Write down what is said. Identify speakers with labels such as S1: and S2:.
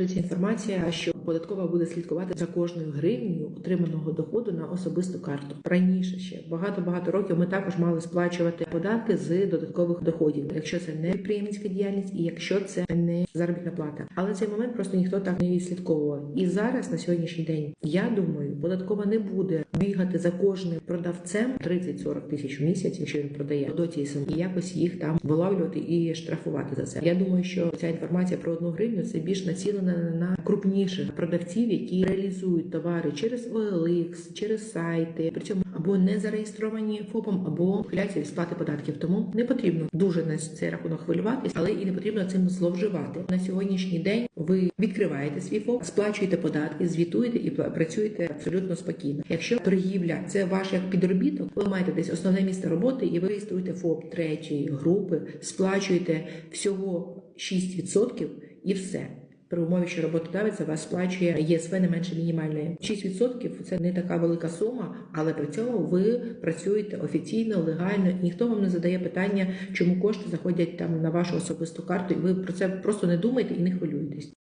S1: Інформація, що податкова буде слідкувати за кожною гривнею отриманого доходу на особисту карту. Раніше ще багато багато років ми також мали сплачувати податки з додаткових доходів, якщо це не підприємницька діяльність, і якщо це не заробітна плата. Але цей момент просто ніхто так не відслідковував. І зараз на сьогоднішній день я думаю, податкова не буде бігати за кожним продавцем 30-40 тисяч в місяць, якщо він продає до цієї суми, і якось їх там виловлювати і штрафувати за це. Я думаю, що ця інформація про одну гривню це більш націлена на крупніших продавців, які реалізують товари через OLX, через сайти, причому або не зареєстровані ФОПом, або ухиляються від сплати податків. Тому не потрібно дуже на цей рахунок хвилюватись, але і не потрібно цим зловживати. На сьогоднішній день ви відкриваєте свій ФОП, сплачуєте податки, звітуєте і працюєте абсолютно спокійно. Якщо торгівля це ваш як підробіток, ви маєте десь основне місце роботи, і ви реєструєте ФОП третьої групи, сплачуєте всього 6% і все. При умові, що роботодавець вас сплачує ЄСВ не менше мінімальної. 6% – це не така велика сума, але при цьому ви працюєте офіційно, легально, і ніхто вам не задає питання, чому кошти заходять там на вашу особисту карту, і ви про це просто не думаєте і не хвилюєтесь.